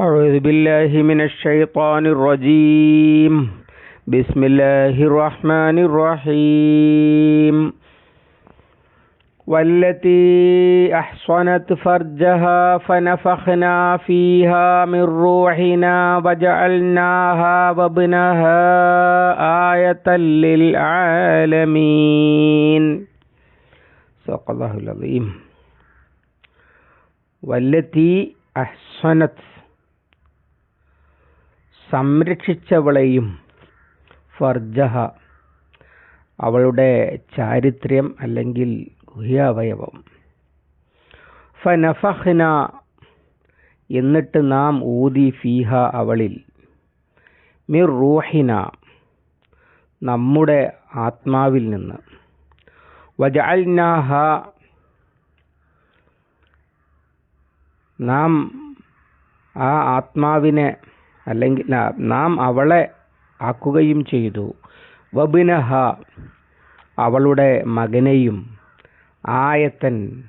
أعوذ بالله من الشيطان الرجيم. بسم الله الرحمن الرحيم. والتي أحصنت فرجها فنفخنا فيها من روحنا وجعلناها وابنها آية للعالمين. صدق الله العظيم. والتي أحصنت സംരക്ഷിച്ചവളെയും ഫർജഹ അവളുടെ ചാരിത്രം അല്ലെങ്കിൽ ഗുഹ്യാവയവം. ഫനഫഹ്ന എന്നിട്ട് നാം ഊതി ഫീഹ അവളിൽ. മിർ റൂഹിന നമ്മുടെ ആത്മാവിൽ നിന്ന്. വജാൽനാഹ നാം ആ ആത്മാവിനെ അല്ലെങ്കിൽ നാം അവളെ ആക്കുകയും ചെയ്തു. വബിനഹ അവളുടെ മകനെയും ആയത്തൻ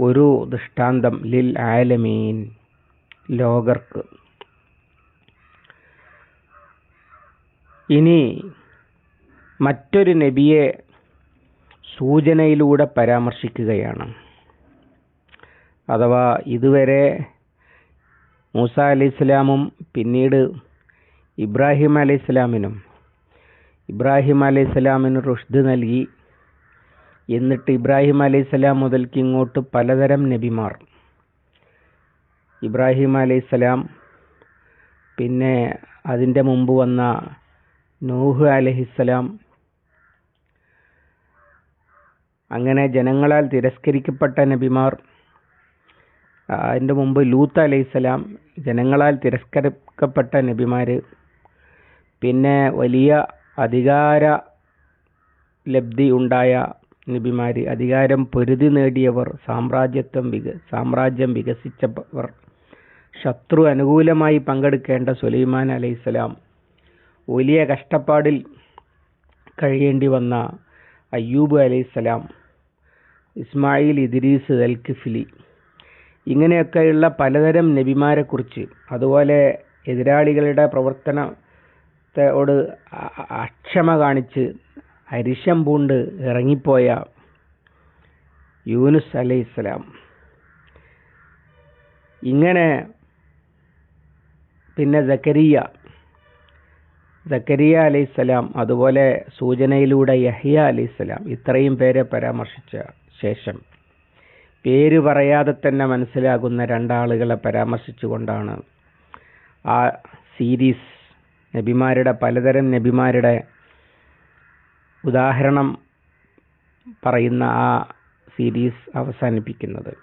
ഒരു ദൃഷ്ടാന്തം ലിൽ ആലമീൻ ലോകർക്ക്. ഇനി മറ്റൊരു നബിയെ സൂചനയിലൂടെ പരാമർശിക്കുകയാണ്. അഥവാ ഇതുവരെ മൂസ അലി ഇസ്ലാമും പിന്നീട് ഇബ്രാഹിം അലി ഇസ്ലാമിനും ഇബ്രാഹിം അലി ഇസ്ലാമിന് റുഷ്ദ് നൽകി. എന്നിട്ട് ഇബ്രാഹിം അലി ഇസ്ലാം മുതൽക്ക് ഇങ്ങോട്ട് പലതരം നബിമാർ. ഇബ്രാഹിം അലി ഇസ്ലാം പിന്നെ അതിന്റെ മുമ്പ് വന്ന നൂഹ് അലഹിസ്സലാം. അങ്ങനെ ജനങ്ങളാൽ തിരസ്കരിക്കപ്പെട്ട നബിമാർ. അതിന്റെ മുമ്പ് ലൂത്ത് അലൈഹിസ്സലാം ജനങ്ങളാൽ തിരസ്കരിക്കപ്പെട്ട നബിമാർ പിന്നെ വലിയ അധികാര ലബ്ധി ഉണ്ടായ നബിമാർ അധികാരം പൊരുതി നേടിയവർ സാമ്രാജ്യത്വം വിക സാമ്രാജ്യം വികസിച്ചവർ ശത്രു അനുകൂലമായി പങ്കെടുക്കേണ്ട സുലൈമാൻ അലൈഹിസ്സലാം വലിയ കഷ്ടപ്പാടിൽ കഴിയേണ്ടി വന്ന അയ്യൂബ് അലൈഹിസ്സലാം ഇസ്മായിൽ ഇദ്രീസ് അൽക്കിഫിലി ഇങ്ങനെയൊക്കെയുള്ള പലതരം നബിമാരെക്കുറിച്ച് അതുപോലെ എതിരാളികളുടെ പ്രവർത്തനത്തോട് അക്ഷമ കാണിച്ച് അരിശം പൂണ്ട് ഇറങ്ങിപ്പോയ യൂനുസ് അലൈഹി ഇസ്ലാം ഇങ്ങനെ പിന്നെ ജക്കരിയ ജക്കരിയ അലൈഹിസ്സലാം അതുപോലെ സൂചനയിലൂടെ യഹിയ അലൈഹിസ്സലാം ഇത്രയും പേരെ പരാമർശിച്ച ശേഷം പേര് പറയാതെ തന്നെ മനസ്സിലാകുന്ന രണ്ടാളുകളെ പരാമർശിച്ചുകൊണ്ടാണ് ആ സീരീസ് നബിമാരുടെ പലതരം നബിമാരുടെ ഉദാഹരണം പറയുന്ന ആ സീരീസ് അവസാനിപ്പിക്കുന്നത്.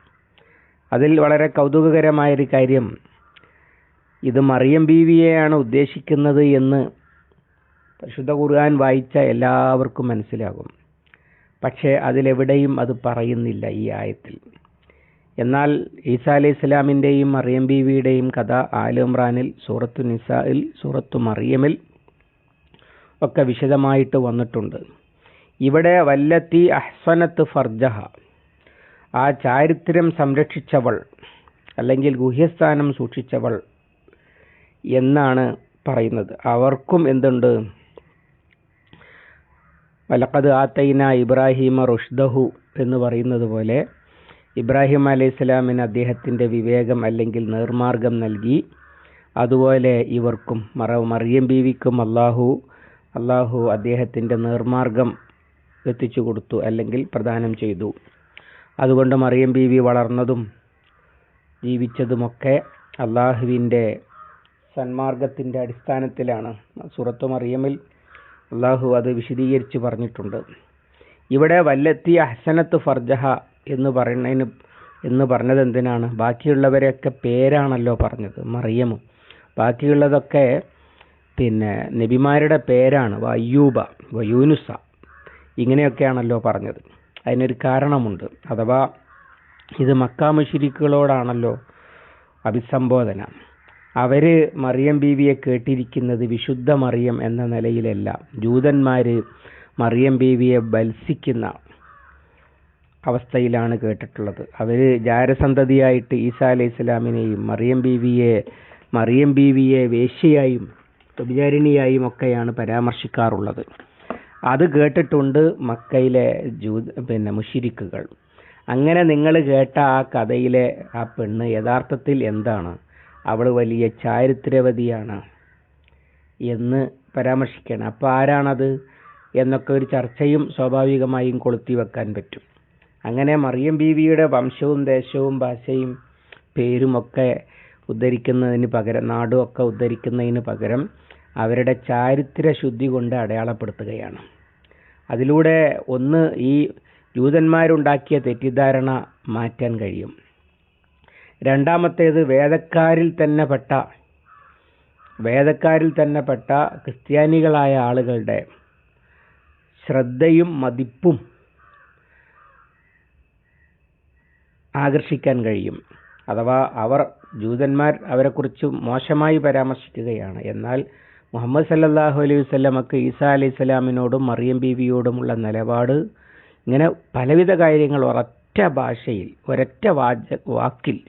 അതിൽ വളരെ കൗതുകകരമായൊരു കാര്യം ഇത് മറിയം ബീവിയെയാണ് ഉദ്ദേശിക്കുന്നത് എന്ന് പരിശുദ്ധ ഖുർആൻ വായിച്ച എല്ലാവർക്കും മനസ്സിലാകും. പക്ഷേ അതിലെവിടെയും അത് പറയുന്നില്ല ഈ ആയത്തിൽ. എന്നാൽ ഈസ അലൈഹി ഇസ്ലാമിന്റെയും മറിയം ബീവിയുടെയും കഥ ആലുംറാനിൽ സൂറത്തു നിസായിൽ സൂറത്തു മറിയമിൽ ഒക്കെ വിശദമായിട്ട് വന്നിട്ടുണ്ട്. ഇവിടെ വല്ലത്തി അഹ്സനത്ത് ഫർജഹ ആ ചാരിത്രം സംരക്ഷിച്ചവൾ അല്ലെങ്കിൽ ഗുഹ്യസ്ഥാനം സൂക്ഷിച്ചവൾ എന്നാണ് പറയുന്നത്. അവർക്കും എന്തുണ്ട്? വലക്കത് ആത്തൈന ഇബ്രാഹിമ റുഷ്ദഹു എന്ന് പറയുന്നത് പോലെ ഇബ്രാഹിം അലൈഹി സ്വലാമിന് അദ്ദേഹത്തിന്റെ വിവേകം അല്ലെങ്കിൽ നേർമാർഗം നൽകി. അതുപോലെ ഇവർക്കും മറ മറിയം ബീവിക്കും അള്ളാഹു അള്ളാഹു അദ്ദേഹത്തിന്റെ നേർമാർഗം എത്തിച്ചു കൊടുത്തു അല്ലെങ്കിൽ പ്രദാനം ചെയ്തു. അതുകൊണ്ട് മറിയം ബീവി വളർന്നതും ജീവിച്ചതുമൊക്കെ അള്ളാഹുവിന്റെ സന്മാർഗത്തിന്റെ അടിസ്ഥാനത്തിലാണ്. സൂറത്ത് മറിയമിൽ അള്ളാഹു അത് വിശദീകരിച്ച് പറഞ്ഞിട്ടുണ്ട്. ഇവിടെ വല്ലത്തി അഹ്സനത്ത് ഫർജഹ എന്ന് പറയുന്നതിന് എന്ന് പറഞ്ഞത് എന്തിനാണ്? ബാക്കിയുള്ളവരെയൊക്കെ പേരാണല്ലോ പറഞ്ഞത് മറിയമും? ബാക്കിയുള്ളതൊക്കെ പിന്നെ നബിമാരുടെ പേരാണ് വയ്യൂബ വയൂനുസ ഇങ്ങനെയൊക്കെയാണല്ലോ പറഞ്ഞത്. അതിനൊരു കാരണമുണ്ട്. അഥവാ ഇത് മക്കാമുഷിരിക്കുകളോടാണല്ലോ അഭിസംബോധന. അവർ മറിയം ബീവിയെ കേട്ടിരിക്കുന്നത് വിശുദ്ധ മറിയം എന്ന നിലയിലല്ല. ജൂതന്മാര് മറിയം ബീവിയെ ബത്സിക്കുന്ന അവസ്ഥയിലാണ് കേട്ടിട്ടുള്ളത്. അവർ ജാരസന്തതിയായിട്ട് ഈസാ അലൈഹി ഇസ്ലാമിനെയും മറിയം ബീവിയെ മറിയം ബീവിയെ വേശ്യയായും വ്യഭിചാരിണിയായും ഒക്കെയാണ് പരാമർശിക്കാറുള്ളത്. അത് കേട്ടിട്ടുണ്ട് മക്കയിലെ ജൂ പിന്നെ മുഷിരിക്കുകൾ. അങ്ങനെ നിങ്ങൾ കേട്ട ആ കഥയിലെ ആ പെണ്ണ് യഥാർത്ഥത്തിൽ എന്താണ്? അവൾ വലിയ ചാരിത്രവതിയാണ് എന്ന് പരാമർശിക്കുകയാണ്. അപ്പോൾ ആരാണത്? എന്നൊക്കെ ഒരു ചർച്ചയും സ്വാഭാവികമായും കൊളുത്തി വെക്കാൻ പറ്റും. അങ്ങനെ മറിയം ബീവിയുടെ വംശവും ദേശവും ഭാഷയും പേരുമൊക്കെ ഉദ്ധരിക്കുന്നതിന് പകരം നാടും ഒക്കെ ഉദ്ധരിക്കുന്നതിന് പകരം അവരുടെ ചാരിത്ര ശുദ്ധി കൊണ്ട് അടയാളപ്പെടുത്തുകയാണ്. അതിലൂടെ ഒന്ന് ഈ ജൂതന്മാരുണ്ടാക്കിയ തെറ്റിദ്ധാരണ മാറ്റാൻ കഴിയും. രണ്ടാമത്തേത് വേദക്കാരിൽ തന്നെ പെട്ട വേദക്കാരിൽ തന്നെ പെട്ട ക്രിസ്ത്യാനികളായ ആളുകളുടെ ശ്രദ്ധയും മതിപ്പും ആകർഷിക്കാൻ കഴിയും. അഥവാ അവർ ജൂതന്മാർ അവരെക്കുറിച്ച് മോശമായി പരാമർശിക്കുകയാണ്. എന്നാൽ മുഹമ്മദ് സല്ലാഹു അലൈഹി വസല്ലമക്ക് ഈസാ അലൈഹി സ്വലാമിനോടും മറിയം ബീവിയോടുമുള്ള നിലപാട് ഇങ്ങനെ പലവിധ കാര്യങ്ങൾ ഒരൊറ്റ ഭാഷയിൽ ഒരൊറ്റ വാച വാക്കിൽ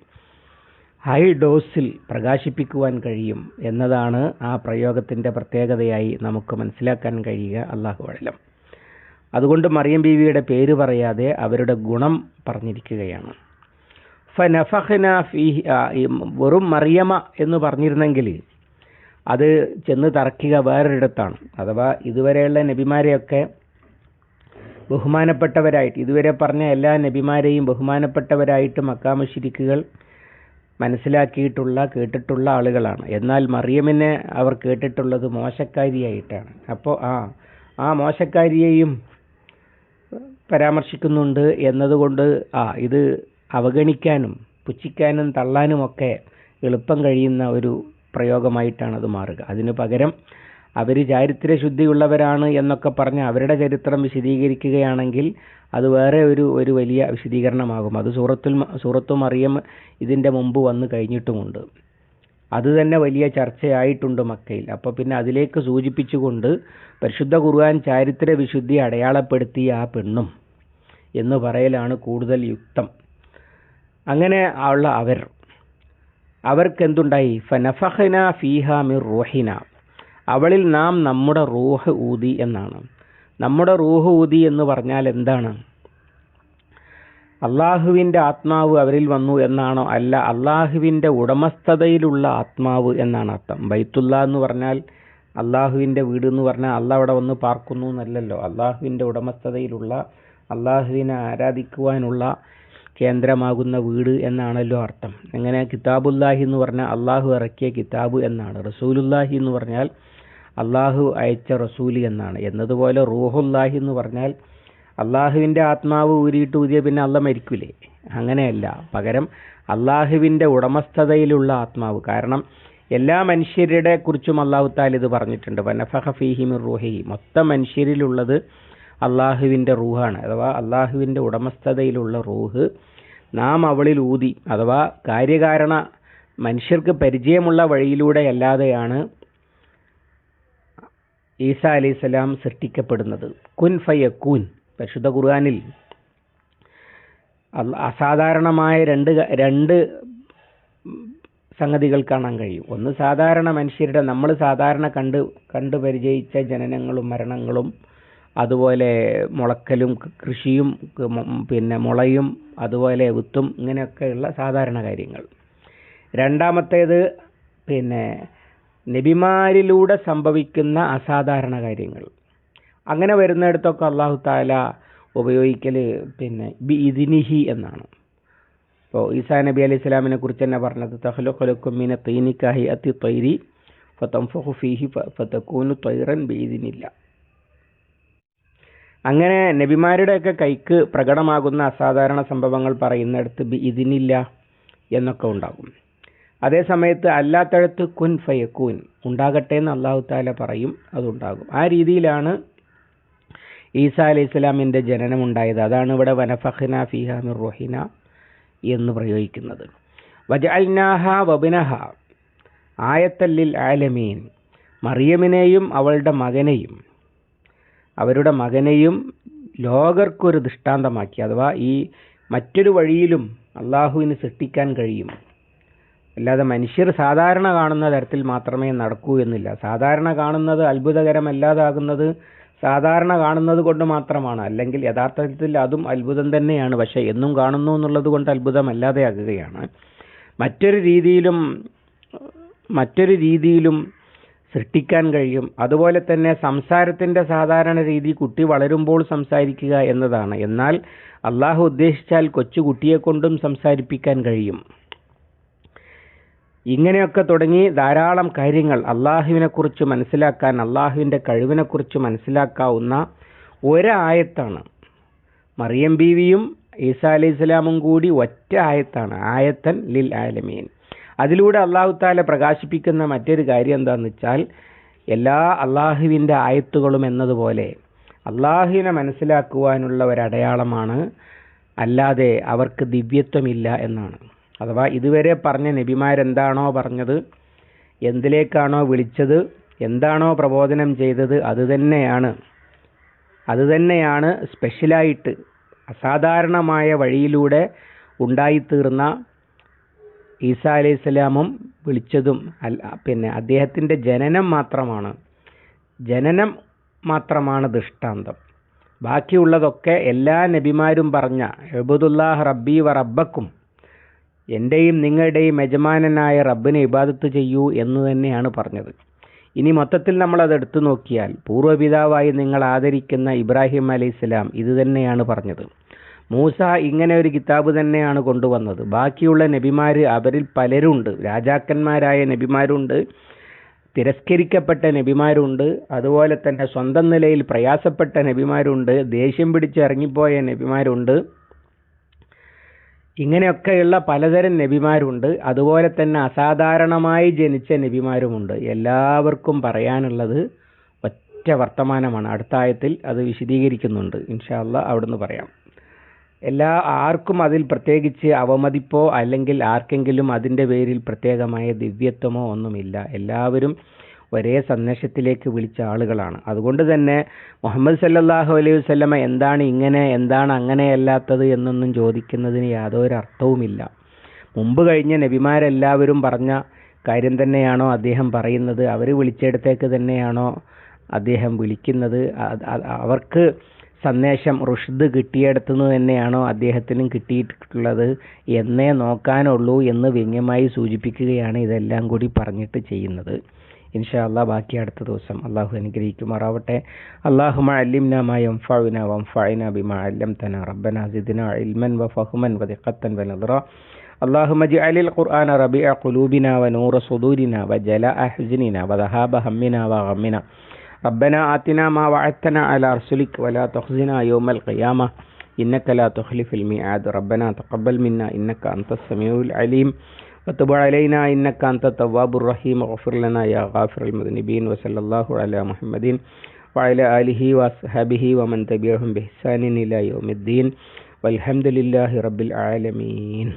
ഹൈ ഡോസിൽ പ്രകാശിപ്പിക്കുവാൻ കഴിയും എന്നതാണ് ആ പ്രയോഗത്തിന്റെ പ്രത്യേകതയായി നമുക്ക് മനസ്സിലാക്കാൻ കഴിയുക അള്ളാഹു വഴലം അതുകൊണ്ട് മറിയം ബീവിയുടെ പേര് പറയാതെ അവരുടെ ഗുണം പറഞ്ഞിരിക്കുകയാണ്. ഫനഫഹന ഫീഹി വെറും മറിയമ എന്ന് പറഞ്ഞിരുന്നെങ്കിൽ അത് ചെന്ന് തറക്കുക വേറൊരിടത്താണ്. അഥവാ ഇതുവരെയുള്ള നബിമാരെയൊക്കെ ബഹുമാനപ്പെട്ടവരായിട്ട് ഇതുവരെ പറഞ്ഞ എല്ലാ നബിമാരെയും ബഹുമാനപ്പെട്ടവരായിട്ട് മക്കാമശിരിക്കുകൾ മനസ്സിലാക്കിയിട്ടുള്ള കേട്ടിട്ടുള്ള ആളുകളാണ്. എന്നാൽ മറിയമിനെ അവർ കേട്ടിട്ടുള്ളത് മോശക്കാരിയായിട്ടാണ്. അപ്പോൾ ആ ആ മോശക്കാരിയെയും പരാമർശിക്കുന്നുണ്ട് എന്നതുകൊണ്ട് ആ ഇത് അവഗണിക്കാനും പുച്ഛിക്കാനും തള്ളാനുമൊക്കെ എളുപ്പം കഴിയുന്ന ഒരു പ്രയോഗമായിട്ടാണ് അത് മാറുക. അതിനു പകരം അവർ ചാരിത്രശുദ്ധിയുള്ളവരാണ് എന്നൊക്കെ പറഞ്ഞ് അവരുടെ ചരിത്രം വിശദീകരിക്കുകയാണെങ്കിൽ അത് വേറെ ഒരു ഒരു വലിയ വിശദീകരണമാകും. അത് സൂറത്തുൽ സൂറത്തു മറിയം ഇതിന്റെ മുമ്പ് വന്നു കഴിഞ്ഞിട്ടുമുണ്ട്. അത് തന്നെ വലിയ ചർച്ചയായിട്ടുണ്ട് മക്കയിൽ. അപ്പോൾ പിന്നെ അതിലേക്ക് സൂചിപ്പിച്ചുകൊണ്ട് പരിശുദ്ധ ഖുർആൻ ചാരിത്ര വിശുദ്ധി അടയാളപ്പെടുത്തിയ ആ പെണ്ണും എന്ന് പറയലാണ് കൂടുതൽ യുക്തം. അങ്ങനെ ഉള്ള അവർ. അവർക്കെന്തുണ്ടായി? ഫനഫഹന ഫീഹ മിർ റൂഹിന. അവളിൽ നാം നമ്മുടെ റൂഹ് ഊതി എന്നാണ്. നമ്മുടെ റൂഹ് ഊതി എന്ന് പറഞ്ഞാൽ എന്താണ്? അള്ളാഹുവിന്റെ ആത്മാവ് അവരിൽ വന്നു എന്നാണോ? അല്ല അള്ളാഹുവിന്റെ ഉടമസ്ഥതയിലുള്ള ആത്മാവ് എന്നാണ് അർത്ഥം. ബൈത്തുള്ള എന്ന് പറഞ്ഞാൽ അള്ളാഹുവിന്റെ വീട് എന്ന് പറഞ്ഞാൽ അള്ളാഹ് അവിടെ വന്ന് പാർക്കുന്നു എന്നല്ലല്ലോ. അള്ളാഹുവിന്റെ ഉടമസ്ഥതയിലുള്ള അള്ളാഹുവിനെ ആരാധിക്കുവാനുള്ള കേന്ദ്രമാകുന്ന വീട് എന്നാണല്ലോ അർത്ഥം. എങ്ങനെ? കിതാബുല്ലാഹി എന്ന് പറഞ്ഞാൽ അള്ളാഹു ഇറക്കിയ കിതാബ് എന്നാണ്. റസൂലുല്ലാഹി എന്ന് പറഞ്ഞാൽ അള്ളാഹു അയച്ച റസൂലി എന്നാണ്. എന്നതുപോലെ റൂഹുല്ലാഹി എന്ന് പറഞ്ഞാൽ അള്ളാഹുവിന്റെ ആത്മാവ് ഊരിയിട്ട് ഊതിയ പിന്നെ അള്ള മരിക്കൂലേ? അങ്ങനെയല്ല. പകരം അള്ളാഹുവിന്റെ ഉടമസ്ഥതയിലുള്ള ആത്മാവ്. കാരണം എല്ലാ മനുഷ്യരുടെ കുറിച്ചും അള്ളാഹു താൽ ഇത് പറഞ്ഞിട്ടുണ്ട്. വനഫഹ ഫീഹിമിർ റൂഹി മൊത്തം മനുഷ്യരിലുള്ളത് അള്ളാഹുവിന്റെ റൂഹാണ്. അഥവാ അള്ളാഹുവിന്റെ ഉടമസ്ഥതയിലുള്ള റൂഹ് നാം അവളിൽ ഊതി. അഥവാ കാര്യകാരണ മനുഷ്യർക്ക് പരിചയമുള്ള വഴിയിലൂടെ അല്ലാതെയാണ് ഈസ അലൈഹി സ്വലാം സൃഷ്ടിക്കപ്പെടുന്നത്. കുൻ ഫയക്കൂൻ പരിശുദ്ധ ഖുർആാനിൽ. അസാധാരണമായ രണ്ട് രണ്ട് സംഗതികൾ കാണാൻ കഴിയും. ഒന്ന് സാധാരണ മനുഷ്യരുടെ നമ്മൾ സാധാരണ കണ്ട് കണ്ടു പരിചയിച്ച ജനനങ്ങളും മരണങ്ങളും അതുപോലെ മുളക്കലും കൃഷിയും പിന്നെ മുളയും അതുപോലെ വിത്തും ഇങ്ങനെയൊക്കെയുള്ള സാധാരണ കാര്യങ്ങൾ. രണ്ടാമത്തേത് പിന്നെ നബിമാരിലൂടെ സംഭവിക്കുന്ന അസാധാരണ കാര്യങ്ങൾ. അങ്ങനെ വരുന്നിടത്തൊക്കെ അള്ളാഹു താല ഉപയോഗിക്കൽ പിന്നെ ബി ഇതിനിഹി എന്നാണ്. ഇപ്പോൾ ഈസാ നബി അലൈഹി സ്വലാമിനെ കുറിച്ച് തന്നെ പറഞ്ഞത് തഹ്ലു ഖലുക്കും മീന തൈനിക്കാഹി അത്തി തൈരി ഫതംഫഹു ഫീഹി ഫതക്കൂനു തൈറൻ ബീദിനില്ല അങ്ങനെ നബിമാരുടെയൊക്കെ കൈക്ക് പ്രകടമാകുന്ന അസാധാരണ സംഭവങ്ങൾ പറയുന്നിടത്ത് ബി ഇതിനില്ല എന്നൊക്കെ ഉണ്ടാകും. അതേ സമയത്ത് അല്ലാത്തടത്ത് കുൻ ഫയക്കൂൻ ഉണ്ടാകട്ടെ എന്ന് അള്ളാഹു താല പറയും അതുണ്ടാകും. ആ രീതിയിലാണ് ഈസാ അലൈഹി ഇസ്ലാമിന്റെ ജനനം ഉണ്ടായത് അതാണ് ഇവിടെ വനഫഹ്ന ഫിഹ മിർ റോഹിന എന്ന് പ്രയോഗിക്കുന്നത്. വജഅൽനാഹ വബിനഹ ആയത്തല്ലിൽ ആലമീൻ. മറിയമിനെയും അവളുടെ മകനെയും അവരുടെ മകനെയും ലോകർക്കൊരു ദൃഷ്ടാന്തമാക്കി. അഥവാ ഈ മറ്റൊരു വഴിയിലും അള്ളാഹുവിന് സൃഷ്ടിക്കാൻ കഴിയും. അല്ലാതെ മനുഷ്യർ സാധാരണ കാണുന്ന തരത്തിൽ മാത്രമേ നടക്കൂ എന്നില്ല. സാധാരണ കാണുന്നത് അത്ഭുതകരമല്ലാതാകുന്നത് സാധാരണ കാണുന്നത് കൊണ്ട് മാത്രമാണ്. അല്ലെങ്കിൽ യഥാർത്ഥത്തിൽ അതും അത്ഭുതം തന്നെയാണ്. പക്ഷെ എന്നും കാണുന്നു എന്നുള്ളത് കൊണ്ട് അത്ഭുതമല്ലാതെയാകുകയാണ് മറ്റൊരു രീതിയിലും മറ്റൊരു രീതിയിലും സൃഷ്ടിക്കാൻ കഴിയും. അതുപോലെ തന്നെ സംസാരത്തിന്റെ സാധാരണ രീതി കുട്ടി വളരുമ്പോൾ സംസാരിക്കുക എന്നതാണ്. എന്നാൽ അള്ളാഹു ഉദ്ദേശിച്ചാൽ കൊച്ചു കൊണ്ടും സംസാരിപ്പിക്കാൻ കഴിയും. ഇങ്ങനെയൊക്കെ തുടങ്ങി ധാരാളം കാര്യങ്ങൾ അള്ളാഹുവിനെ കുറിച്ച് മനസ്സിലാക്കാൻ അള്ളാഹുവിന്റെ കഴിവിനെ കുറിച്ച് മനസ്സിലാക്കാവുന്ന ഒരായത്താണ്. മറിയം ബീവിയും ഈസാ അലി ഇസ്ലാമും കൂടി ഒറ്റ ആയത്താണ് ആയത്തൻ ലിൽ ആലമീൻ. അതിലൂടെ അള്ളാഹു താല പ്രകാശിപ്പിക്കുന്ന മറ്റൊരു കാര്യം എന്താണെന്ന് വെച്ചാൽ എല്ലാ അള്ളാഹുവിന്റെ ആയത്തുകളും എന്നതുപോലെ അള്ളാഹുവിനെ മനസ്സിലാക്കുവാനുള്ള ഒരടയാളമാണ് അല്ലാതെ അവർക്ക് ദിവ്യത്വമില്ല എന്നാണ്. അഥവാ ഇതുവരെ പറഞ്ഞ നബിമാരെന്താണോ പറഞ്ഞത് എന്തിലേക്കാണോ വിളിച്ചത് എന്താണോ പ്രബോധനം ചെയ്തത് അതുതന്നെയാണ്. അതുതന്നെയാണ് സ്പെഷ്യലായിട്ട് അസാധാരണമായ വഴിയിലൂടെ ഉണ്ടായിത്തീർന്ന ഈസാ അലൈഹി സ്വലാമും വിളിച്ചതും അല്ല പിന്നെ അദ്ദേഹത്തിന്റെ ജനനം മാത്രമാണ്. ജനനം മാത്രമാണ് ദൃഷ്ടാന്തം. ബാക്കിയുള്ളതൊക്കെ എല്ലാ നബിമാരും പറഞ്ഞ എബുദുല്ലാഹ് റബ്ബി വ റബ്ബക്കും എന്റെയും നിങ്ങളുടെയും യജമാനനായ റബ്ബിനെ ഇബാദത്ത് ചെയ്യൂ എന്ന് തന്നെയാണ് പറഞ്ഞത്. ഇനി മൊത്തത്തിൽ നമ്മൾ എടുത്തു നോക്കിയാൽ പൂർവപിതാവായി നിങ്ങൾ ആദരിക്കുന്ന ഇബ്രാഹിം അലൈഹി സ്വലാം ഇത് തന്നെയാണ് പറഞ്ഞത്. മൂസ ഇങ്ങനെ ഒരു കിതാബ് തന്നെയാണ് കൊണ്ടുവന്നത്. ബാക്കിയുള്ള നബിമാർ അവരിൽ പലരുണ്ട്. രാജാക്കന്മാരായ നബിമാരുണ്ട്. തിരസ്കരിക്കപ്പെട്ട നബിമാരുണ്ട്. അതുപോലെ തന്നെ സ്വന്തം നിലയിൽ പ്രയാസപ്പെട്ട നബിമാരുണ്ട്. ദേഷ്യം പിടിച്ച് ഇറങ്ങിപ്പോയ നബിമാരുണ്ട്. ഇങ്ങനെയൊക്കെയുള്ള പലതരം നബിമാരുണ്ട്. അതുപോലെ തന്നെ അസാധാരണമായി ജനിച്ച നബിമാരുമുണ്ട്. എല്ലാവർക്കും പറയാനുള്ളത് ഒറ്റ വർത്തമാനമാണ്. അടുത്ത ആയത്തിൽ അത് വിശദീകരിക്കുന്നുണ്ട്. ഇൻഷാല്ല അവിടുന്ന് പറയാം. എല്ലാ ആർക്കും അതിൽ പ്രത്യേകിച്ച് അവമതിപ്പോ അല്ലെങ്കിൽ ആർക്കെങ്കിലും അതിന്റെ പേരിൽ പ്രത്യേകമായ ദിവ്യത്വമോ ഒന്നുമില്ല. എല്ലാവരും ഒരേ സന്ദേശത്തിലേക്ക് വിളിച്ച ആളുകളാണ്. അതുകൊണ്ട് തന്നെ മുഹമ്മദ് സല്ലാഹു അലൈഹി വസല്ലമ എന്താണ് ഇങ്ങനെ എന്താണ് അങ്ങനെയല്ലാത്തത് എന്നൊന്നും ചോദിക്കുന്നതിന് യാതൊരു അർത്ഥവുമില്ല. മുമ്പ് കഴിഞ്ഞ നബിമാരെല്ലാവരും പറഞ്ഞ കാര്യം തന്നെയാണോ അദ്ദേഹം പറയുന്നത്? അവർ വിളിച്ചെടുത്തേക്ക് തന്നെയാണോ അദ്ദേഹം വിളിക്കുന്നത്? അവർക്ക് സന്ദേശം റുഷ്ദ് കിട്ടിയെടുത്തുനിന്ന് തന്നെയാണോ അദ്ദേഹത്തിനും കിട്ടിയിട്ടുള്ളത് എന്നേ നോക്കാനുള്ളൂ എന്ന് വ്യംഗ്യമായി സൂചിപ്പിക്കുകയാണ് ഇതെല്ലാം കൂടി പറഞ്ഞിട്ട് ചെയ്യുന്നത്. ഇൻഷാ അള്ളാഹ് ബാക്കി അടുത്ത ദിവസം അള്ളാഹു അനുഗ്രഹിക്കുമാറാവട്ടെ അള്ളാഹു അല്ലിംന മാ യൻഫഉന വൻഫഅന ബിമാ അല്ലംതന റബ്ബന സിദ്ന ഇൽമൻ വഫഹ്മൻ വദിഖത്തൻ വനദ്റ اللهم اجعل القرآن ربيع قلوبنا ونور صدورنا وجلاء حزننا وذهاب همنا وغمنا ربنا آتنا ما وعدتنا على رسلك ولا تخزنا يوم القيامة إنك لا تخلف الميعاد ربنا تقبل منا إنك أنت السميع العليم وتب علينا إنك أنت التواب الرحيم واغفر لنا يا غافر المذنبين وصلى الله على محمد وعلى آله وأصحابه ومن تبعهم بإحسان إلى يوم الدين والحمد لله رب العالمين